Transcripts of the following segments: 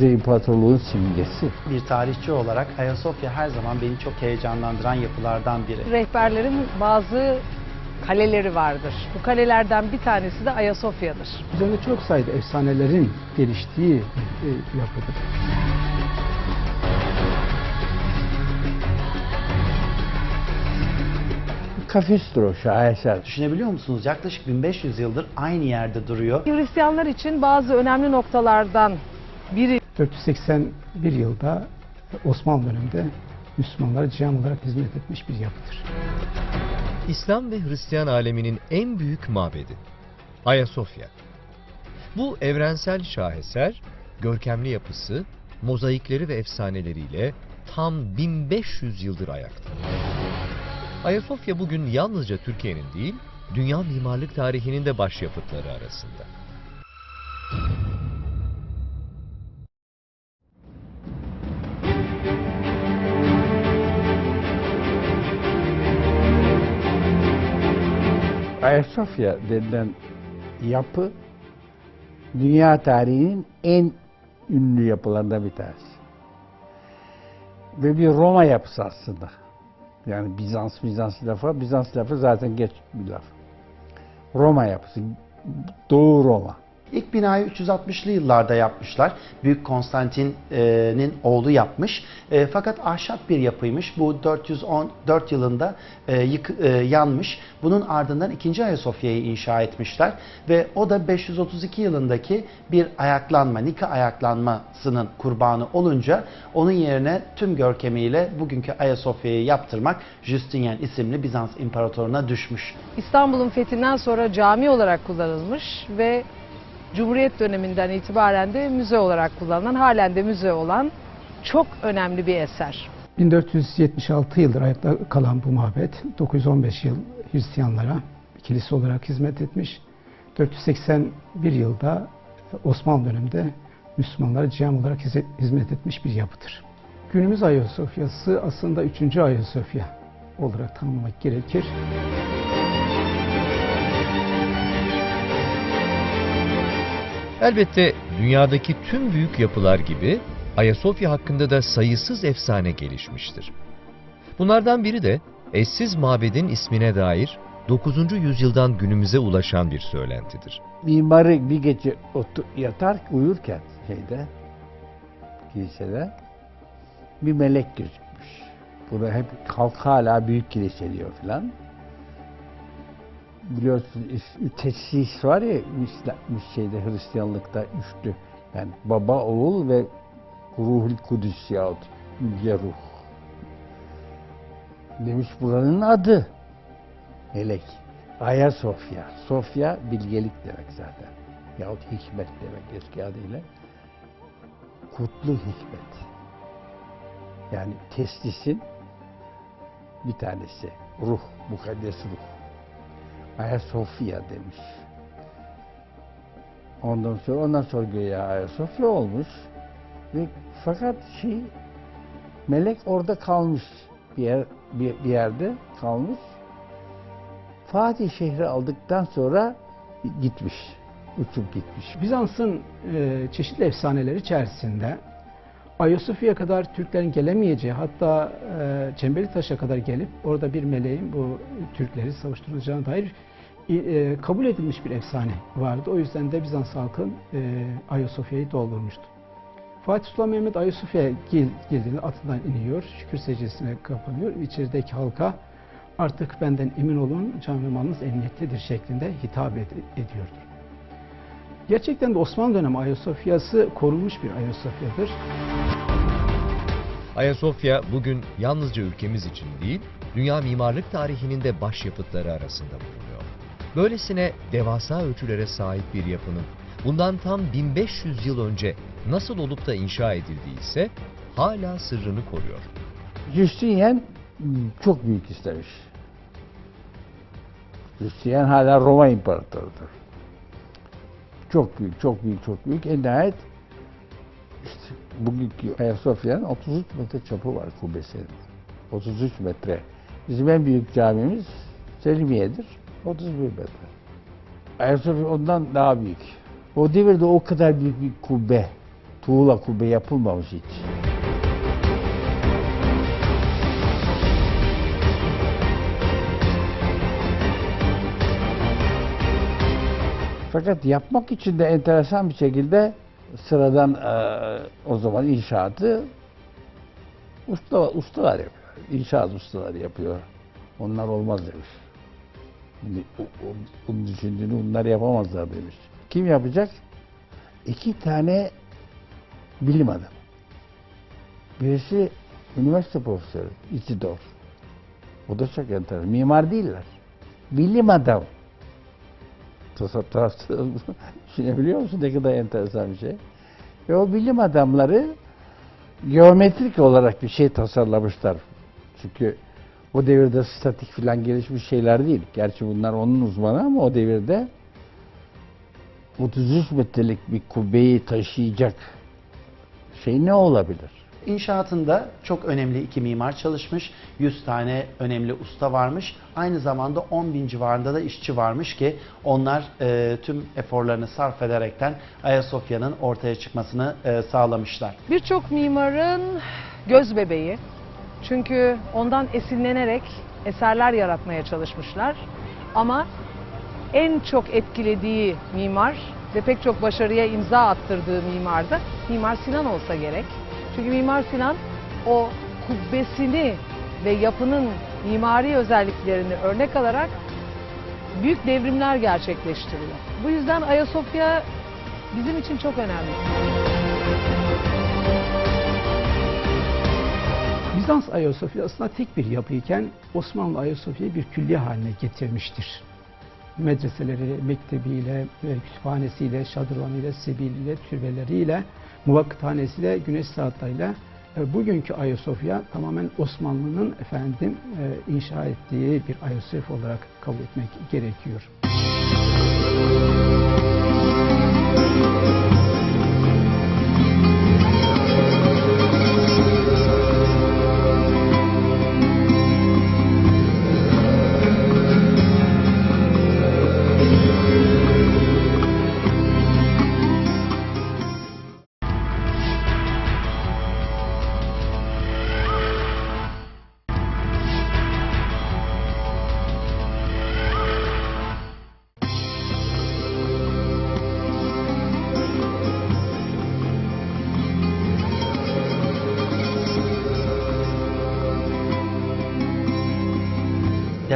Kuzey İmparatorluğu'nun simgesi. Bir tarihçi olarak Ayasofya her zaman beni çok heyecanlandıran yapılardan biri. Rehberlerin bazı kaleleri vardır. Bu kalelerden bir tanesi de Ayasofya'dır. Üzerinde çok sayıda efsanelerin geliştiği e, yapıdır. Kafüstür o şaheser. Düşünebiliyor musunuz? Yaklaşık 1500 yıldır aynı yerde duruyor. Hristiyanlar için bazı önemli noktalardan biri 481 yılda Osmanlı döneminde Müslümanlara cami olarak hizmet etmiş bir yapıdır. İslam ve Hristiyan aleminin en büyük mabedi. Ayasofya. Bu evrensel şaheser, görkemli yapısı, mozaikleri ve efsaneleriyle tam 1500 yıldır ayakta. Ayasofya bugün yalnızca Türkiye'nin değil, dünya mimarlık tarihinin de başyapıtları arasında. Ayasofya denilen yapı dünya tarihinin en ünlü yapılarından bir tanesi. Ve bir Roma yapısı aslında. Yani Bizans, Bizans lafı, Bizans lafı zaten geç bir laf. Roma yapısı, Doğu Roma. İlk binayı 360'lı yıllarda yapmışlar. Büyük Konstantin'in oğlu yapmış. E, fakat ahşap bir yapıymış. Bu 414 yılında e, e, yanmış. Bunun ardından 2. Ayasofya'yı inşa etmişler. Ve o da 532 yılındaki bir ayaklanma, Nika ayaklanmasının kurbanı olunca onun yerine tüm görkemiyle bugünkü Ayasofya'yı yaptırmak Justinian isimli Bizans imparatoruna düşmüş. İstanbul'un fethinden sonra cami olarak kullanılmış ve Cumhuriyet döneminden itibaren de müze olarak kullanılan, halen de müze olan çok önemli bir eser. 1476 yıldır ayakta kalan bu mabet 915 yıl Hristiyanlara kilise olarak hizmet etmiş. 481 yılda Osmanlı döneminde Müslümanlara cami olarak hizmet etmiş bir yapıdır. Günümüz Ayasofya'sı aslında 3. Ayasofya olarak tanımlamak gerekir. Elbette dünyadaki tüm büyük yapılar gibi Ayasofya hakkında da sayısız efsane gelişmiştir. Bunlardan biri de eşsiz mabedin ismine dair 9. yüzyıldan günümüze ulaşan bir söylentidir. Mimarı bir gece otur, yatar uyurken şeyde kilisede bir melek gözükmüş. Bunu hep halk hala büyük kilise diyor filan. Biliyorsun tesis var ya şeyde Hristiyanlıkta üçlü. Yani baba, oğul ve ruhul kudüs yahut yüce ruh. Demiş buranın adı. Melek. Ayasofya. Sofya bilgelik demek zaten. Yahut hikmet demek eski adıyla. Kutlu hikmet. Yani testisin bir tanesi. Ruh, mukaddes ruh. Ayasofya demiş. Ondan sonra ondan sonra göğe Ayasofya olmuş. Ve fakat şey melek orada kalmış. Bir yer bir, bir yerde kalmış. Fatih şehri aldıktan sonra gitmiş. Uçup gitmiş. Bizans'ın e, çeşitli efsaneleri içerisinde Ayasofya'ya kadar Türklerin gelemeyeceği hatta e, Çemberli Taş'a kadar gelip orada bir meleğin bu Türkleri savuşturacağına dair e, kabul edilmiş bir efsane vardı. O yüzden de Bizans halkı e, Ayasofya'yı doldurmuştu. Fatih Sultan Mehmet Ayasofya'ya girdiğinde atından iniyor, şükür secdesine kapanıyor. İçerideki halka artık benden emin olun can ve malınız emniyettedir şeklinde hitap ed- ediyordur. Gerçekten de Osmanlı dönemi Ayasofya'sı korunmuş bir Ayasofya'dır. Ayasofya bugün yalnızca ülkemiz için değil, dünya mimarlık tarihinin de başyapıtları arasında bulunuyor. Böylesine devasa ölçülere sahip bir yapının bundan tam 1500 yıl önce nasıl olup da inşa edildiği ise hala sırrını koruyor. Justinian hmm, çok büyük istemiş. Justinian hala Roma İmparatorudur. Çok büyük, çok büyük, çok büyük. En nihayet işte bugünkü Ayasofya'nın 33 metre çapı var kubbesinin. 33 metre. Bizim en büyük camimiz Selimiye'dir. 31 metre. Ayasofya ondan daha büyük. O devirde o kadar büyük bir kubbe tuğla kubbe yapılmamış hiç. Fakat yapmak için de enteresan bir şekilde sıradan eee, o zaman inşaatı usta, ustalar yapıyor. İnşaat ustaları yapıyor. Onlar olmaz demiş. Bunu düşündüğünü bunlar yapamazlar demiş. Kim yapacak? İki tane bilim adamı. Birisi üniversite profesörü, Isidor. O da çok enteresan. Mimar değiller. Bilim adamı. Tasarruf düşünebiliyor musun ne kadar enteresan bir şey. Ve o bilim adamları geometrik olarak bir şey tasarlamışlar. Çünkü o devirde statik filan gelişmiş şeyler değil. Gerçi bunlar onun uzmanı ama o devirde 33 metrelik bir kubbeyi taşıyacak şey ne olabilir? İnşaatında çok önemli iki mimar çalışmış, 100 tane önemli usta varmış. Aynı zamanda 10 bin civarında da işçi varmış ki onlar e, tüm eforlarını sarf ederekten Ayasofya'nın ortaya çıkmasını e, sağlamışlar. Birçok mimarın göz bebeği. Çünkü ondan esinlenerek eserler yaratmaya çalışmışlar. Ama en çok etkilediği mimar ve pek çok başarıya imza attırdığı mimar da Mimar Sinan olsa gerek. Çünkü Mimar Sinan o kubbesini ve yapının mimari özelliklerini örnek alarak büyük devrimler gerçekleştiriyor. Bu yüzden Ayasofya bizim için çok önemli. Bizans Ayasofya aslında tek bir yapıyken Osmanlı Ayasofya'yı bir külliye haline getirmiştir. Medreseleri, mektebiyle, e, kütüphanesiyle, şadırvanıyla, sebiliyle, türbeleriyle, muvakkıthanesiyle, güneş saatlerle e, bugünkü Ayasofya tamamen Osmanlı'nın efendim e, inşa ettiği bir Ayasofya olarak kabul etmek gerekiyor.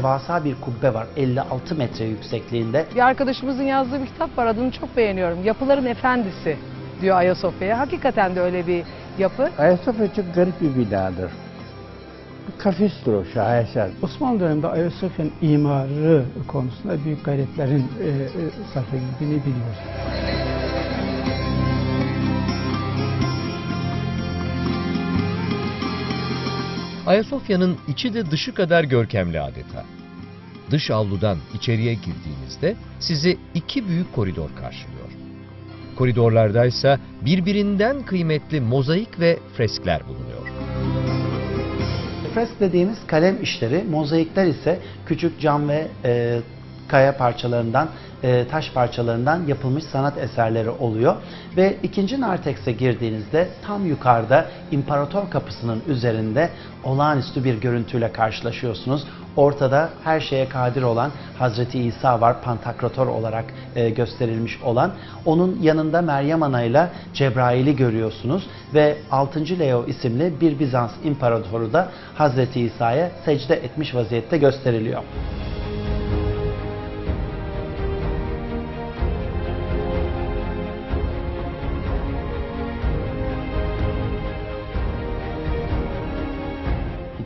Devasa bir kubbe var 56 metre yüksekliğinde. Bir arkadaşımızın yazdığı bir kitap var adını çok beğeniyorum. Yapıların Efendisi diyor Ayasofya'ya. Hakikaten de öyle bir yapı. Ayasofya çok garip bir binadır. Bir kafestir o şaheser. Osmanlı döneminde Ayasofya'nın imarı konusunda büyük gayretlerin e, e, sarf edildiğini biliyoruz. Ayasofya'nın içi de dışı kadar görkemli adeta. Dış avludan içeriye girdiğinizde sizi iki büyük koridor karşılıyor. Koridorlardaysa birbirinden kıymetli mozaik ve freskler bulunuyor. Fresk dediğimiz kalem işleri, mozaikler ise küçük cam ve e, kaya parçalarından, e, taş parçalarından yapılmış sanat eserleri oluyor. Ve ikinci nartekse girdiğinizde tam yukarıda İmparator Kapısı'nın üzerinde olağanüstü bir görüntüyle karşılaşıyorsunuz. Ortada her şeye kadir olan Hazreti İsa var, Pantakrator olarak e, gösterilmiş olan. Onun yanında Meryem Ana ile Cebrail'i görüyorsunuz ve 6. Leo isimli bir Bizans imparatoru da Hazreti İsa'ya secde etmiş vaziyette gösteriliyor.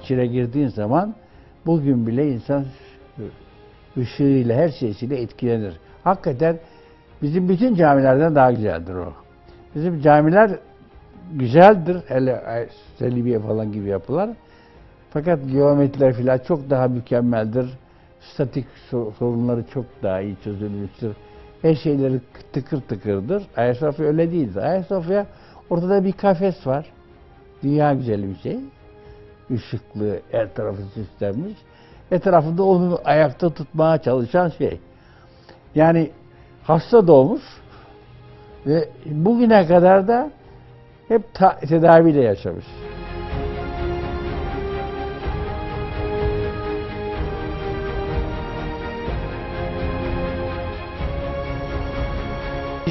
İçine girdiğin zaman bugün bile insan ışığıyla her şeysiyle etkilenir. Hakikaten bizim bütün camilerden daha güzeldir o. Bizim camiler güzeldir. Hele Selimiye falan gibi yapılar. Fakat geometriler falan çok daha mükemmeldir. Statik so- sorunları çok daha iyi çözülmüştür. Her şeyleri tıkır tıkırdır. Ayasofya öyle değildir. Ayasofya ortada bir kafes var. Dünya güzeli bir şey. Işıklı, her tarafı süslenmiş. Etrafında onu ayakta tutmaya çalışan şey. Yani hasta doğmuş ve bugüne kadar da hep tedaviyle yaşamış.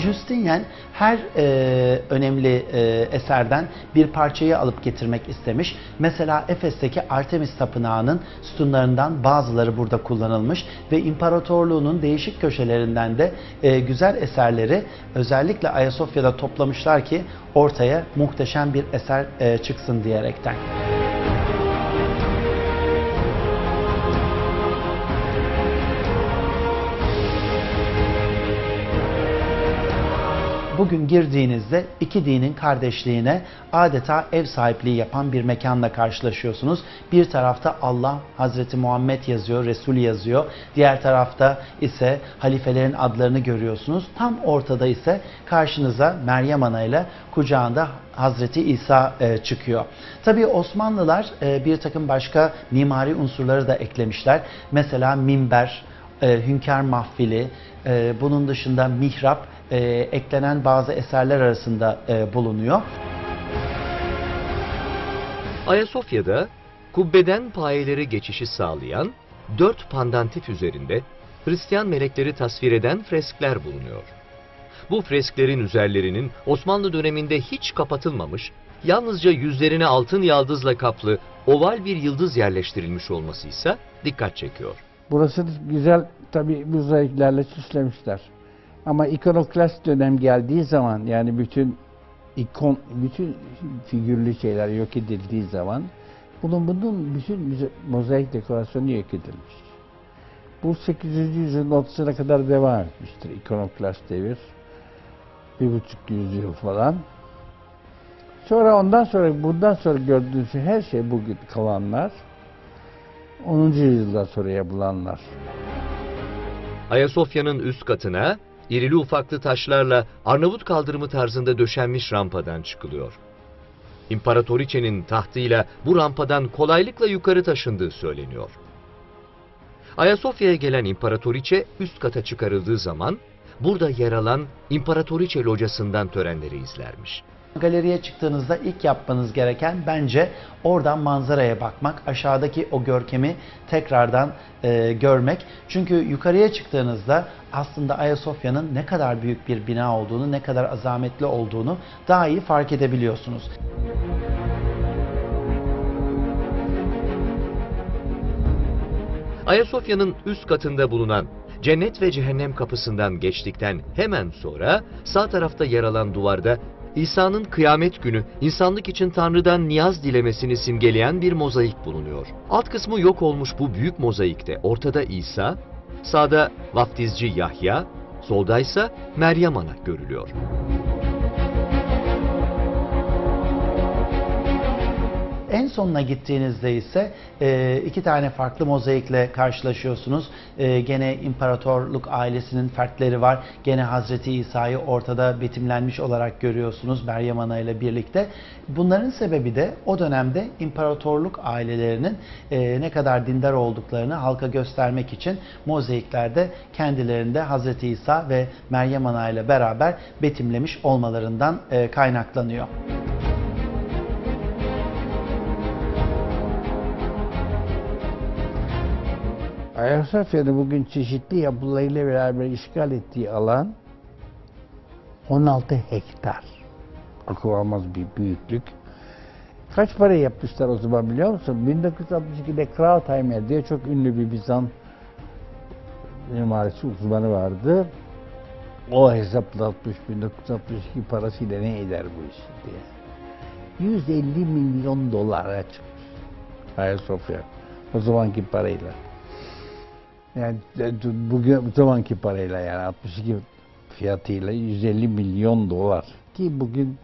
Justinian her e, önemli e, eserden bir parçayı alıp getirmek istemiş. Mesela Efes'teki Artemis Tapınağı'nın sütunlarından bazıları burada kullanılmış ve imparatorluğunun değişik köşelerinden de e, güzel eserleri özellikle Ayasofya'da toplamışlar ki ortaya muhteşem bir eser e, çıksın diyerekten. Bugün girdiğinizde iki dinin kardeşliğine adeta ev sahipliği yapan bir mekanla karşılaşıyorsunuz. Bir tarafta Allah, Hazreti Muhammed yazıyor, Resul yazıyor. Diğer tarafta ise halifelerin adlarını görüyorsunuz. Tam ortada ise karşınıza Meryem Ana ile kucağında Hazreti İsa e, çıkıyor. Tabii Osmanlılar e, bir takım başka mimari unsurları da eklemişler. Mesela minber, e, mahfili, e, bunun dışında mihrap e, eklenen bazı eserler arasında e, bulunuyor. Ayasofya'da kubbeden payeleri geçişi sağlayan dört pandantif üzerinde Hristiyan melekleri tasvir eden freskler bulunuyor. Bu fresklerin üzerlerinin Osmanlı döneminde hiç kapatılmamış, yalnızca yüzlerine altın yaldızla kaplı oval bir yıldız yerleştirilmiş olması ise dikkat çekiyor. Burası güzel tabi mozaiklerle süslemişler. Ama ikonoklast dönem geldiği zaman yani bütün ikon, bütün figürlü şeyler yok edildiği zaman bunun bunun bütün mozaik dekorasyonu yok edilmiş. Bu 800. yüzyılın ortasına kadar devam etmiştir ikonoklast devir. Bir buçuk yüzyıl falan. Sonra ondan sonra bundan sonra gördüğünüz her şey bugün kalanlar 10. yüzyıldan sonra yapılanlar. Ayasofya'nın üst katına irili ufaklı taşlarla Arnavut kaldırımı tarzında döşenmiş rampadan çıkılıyor. İmparatoriçenin tahtıyla bu rampadan kolaylıkla yukarı taşındığı söyleniyor. Ayasofya'ya gelen imparatoriçe üst kata çıkarıldığı zaman burada yer alan imparatoriçe locasından törenleri izlermiş. Galeriye çıktığınızda ilk yapmanız gereken bence oradan manzaraya bakmak, aşağıdaki o görkemi tekrardan e, görmek. Çünkü yukarıya çıktığınızda aslında Ayasofya'nın ne kadar büyük bir bina olduğunu, ne kadar azametli olduğunu daha iyi fark edebiliyorsunuz. Ayasofya'nın üst katında bulunan cennet ve cehennem kapısından geçtikten hemen sonra sağ tarafta yer alan duvarda İsa'nın kıyamet günü insanlık için Tanrı'dan niyaz dilemesini simgeleyen bir mozaik bulunuyor. Alt kısmı yok olmuş bu büyük mozaikte ortada İsa, sağda vaftizci Yahya, soldaysa Meryem Ana görülüyor. En sonuna gittiğinizde ise e, iki tane farklı mozaikle karşılaşıyorsunuz. E, gene imparatorluk ailesinin fertleri var. Gene Hazreti İsa'yı ortada betimlenmiş olarak görüyorsunuz Meryem Ana ile birlikte. Bunların sebebi de o dönemde imparatorluk ailelerinin e, ne kadar dindar olduklarını halka göstermek için mozaiklerde kendilerinde Hazreti İsa ve Meryem Ana ile beraber betimlemiş olmalarından e, kaynaklanıyor. Ayasofya'nın bugün çeşitli yapılarıyla beraber işgal ettiği alan 16 hektar. Akıl almaz bir büyüklük. Kaç para yapmışlar o zaman biliyor musun? 1962'de Krautheimer diye çok ünlü bir Bizans mimarisi uzmanı vardı. O hesaplatmış 1962 parasıyla ne eder bu iş diye. 150 milyon dolara çıkmış Ayasofya o zamanki parayla. Yani de- bugün bu zamanki parayla yani 62 fiyatıyla 150 milyon dolar ki bugün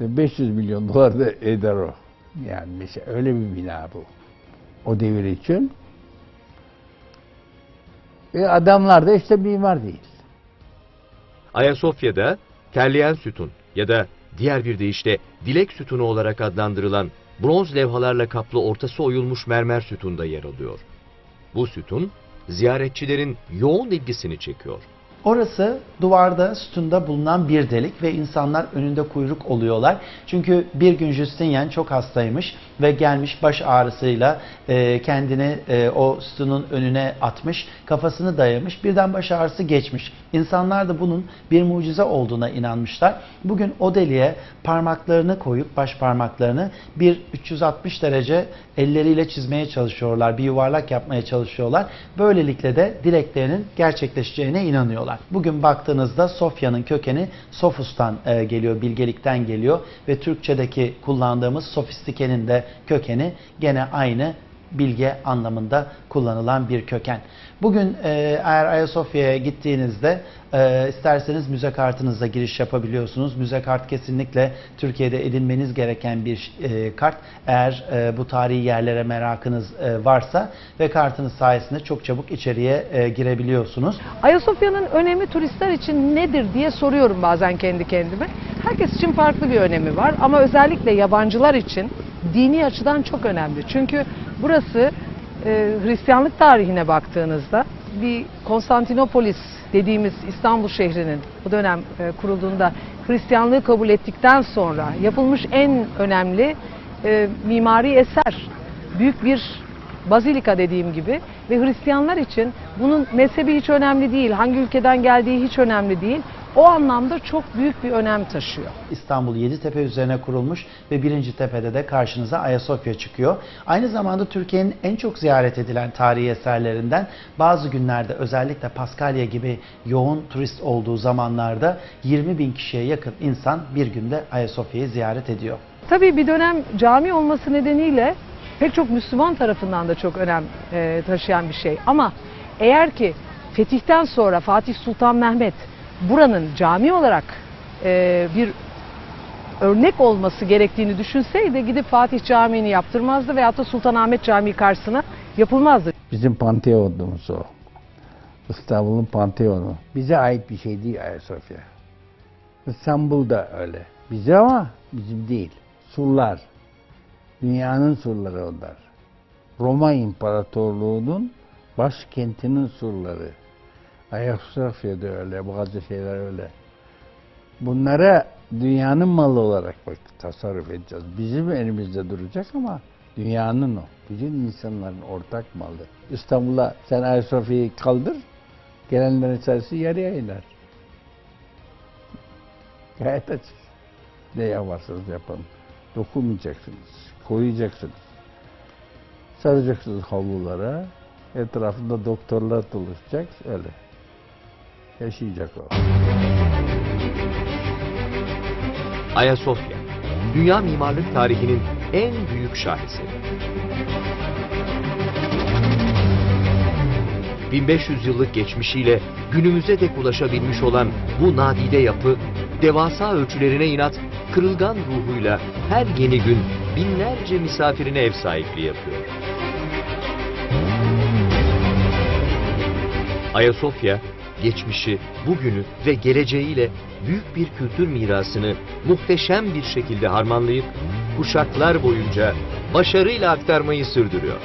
de 500 milyon dolar da eder o. Yani mesela öyle bir bina bu. O devir için. Ve adamlar da işte mimar değil. Ayasofya'da terleyen sütun ya da diğer bir deyişle dilek sütunu olarak adlandırılan bronz levhalarla kaplı ortası oyulmuş mermer sütunda yer alıyor. Bu sütun ziyaretçilerin yoğun ilgisini çekiyor. Orası duvarda, sütunda bulunan bir delik ve insanlar önünde kuyruk oluyorlar. Çünkü bir gün Justinian çok hastaymış ve gelmiş baş ağrısıyla e, kendini e, o sütunun önüne atmış, kafasını dayamış, birden baş ağrısı geçmiş. İnsanlar da bunun bir mucize olduğuna inanmışlar. Bugün o deliğe parmaklarını koyup baş parmaklarını bir 360 derece elleriyle çizmeye çalışıyorlar, bir yuvarlak yapmaya çalışıyorlar. Böylelikle de dileklerinin gerçekleşeceğine inanıyorlar. Bugün baktığınızda Sofya'nın kökeni Sofus'tan e, geliyor, bilgelikten geliyor ve Türkçedeki kullandığımız sofistikenin de kökeni gene aynı bilge anlamında kullanılan bir köken. Bugün e, eğer Ayasofya'ya gittiğinizde e, isterseniz müze kartınızla giriş yapabiliyorsunuz. Müze kart kesinlikle Türkiye'de edinmeniz gereken bir e, kart. Eğer e, bu tarihi yerlere merakınız e, varsa ve kartınız sayesinde çok çabuk içeriye e, girebiliyorsunuz. Ayasofya'nın önemi turistler için nedir diye soruyorum bazen kendi kendime. Herkes için farklı bir önemi var ama özellikle yabancılar için dini açıdan çok önemli. Çünkü burası e, Hristiyanlık tarihine baktığınızda bir Konstantinopolis dediğimiz İstanbul şehrinin bu dönem e, kurulduğunda Hristiyanlığı kabul ettikten sonra yapılmış en önemli e, mimari eser. Büyük bir bazilika dediğim gibi ve Hristiyanlar için bunun mezhebi hiç önemli değil, hangi ülkeden geldiği hiç önemli değil. O anlamda çok büyük bir önem taşıyor. İstanbul Yeditepe üzerine kurulmuş ve birinci tepede de karşınıza Ayasofya çıkıyor. Aynı zamanda Türkiye'nin en çok ziyaret edilen tarihi eserlerinden bazı günlerde özellikle Paskalya gibi yoğun turist olduğu zamanlarda 20 bin kişiye yakın insan bir günde Ayasofya'yı ziyaret ediyor. Tabii bir dönem cami olması nedeniyle pek çok Müslüman tarafından da çok önem e, taşıyan bir şey. Ama eğer ki fetihten sonra Fatih Sultan Mehmet buranın cami olarak e, bir örnek olması gerektiğini düşünseydi gidip Fatih Camii'ni yaptırmazdı veyahut da Sultanahmet Camii karşısına yapılmazdı. Bizim panteonumuz o. İstanbul'un panteonu. Bize ait bir şey değil Ayasofya. İstanbul'da öyle. Bize ama bizim değil. Surlar. Dünyanın surları onlar. Roma İmparatorluğu'nun başkentinin surları. Ayasofya'da öyle, bazı şeyler öyle. Bunlara dünyanın malı olarak bak tasarruf edeceğiz. Bizim elimizde duracak ama dünyanın o. Bütün insanların ortak malı. İstanbul'a sen Ayasofya'yı kaldır, gelenlerin sayısı yarıya iner. Gayet açık. Ne yaparsanız yapın. Dokunmayacaksınız. Koruyacaksınız. Saracaksınız havlulara. Etrafında doktorlar dolaşacak. Öyle. Yaşayacak o. Ayasofya, dünya mimarlık tarihinin en büyük şaheseri. 1500 yıllık geçmişiyle günümüze dek ulaşabilmiş olan bu nadide yapı, devasa ölçülerine inat, kırılgan ruhuyla her yeni gün binlerce misafirine ev sahipliği yapıyor. Ayasofya, geçmişi, bugünü ve geleceğiyle büyük bir kültür mirasını muhteşem bir şekilde harmanlayıp kuşaklar boyunca başarıyla aktarmayı sürdürüyor.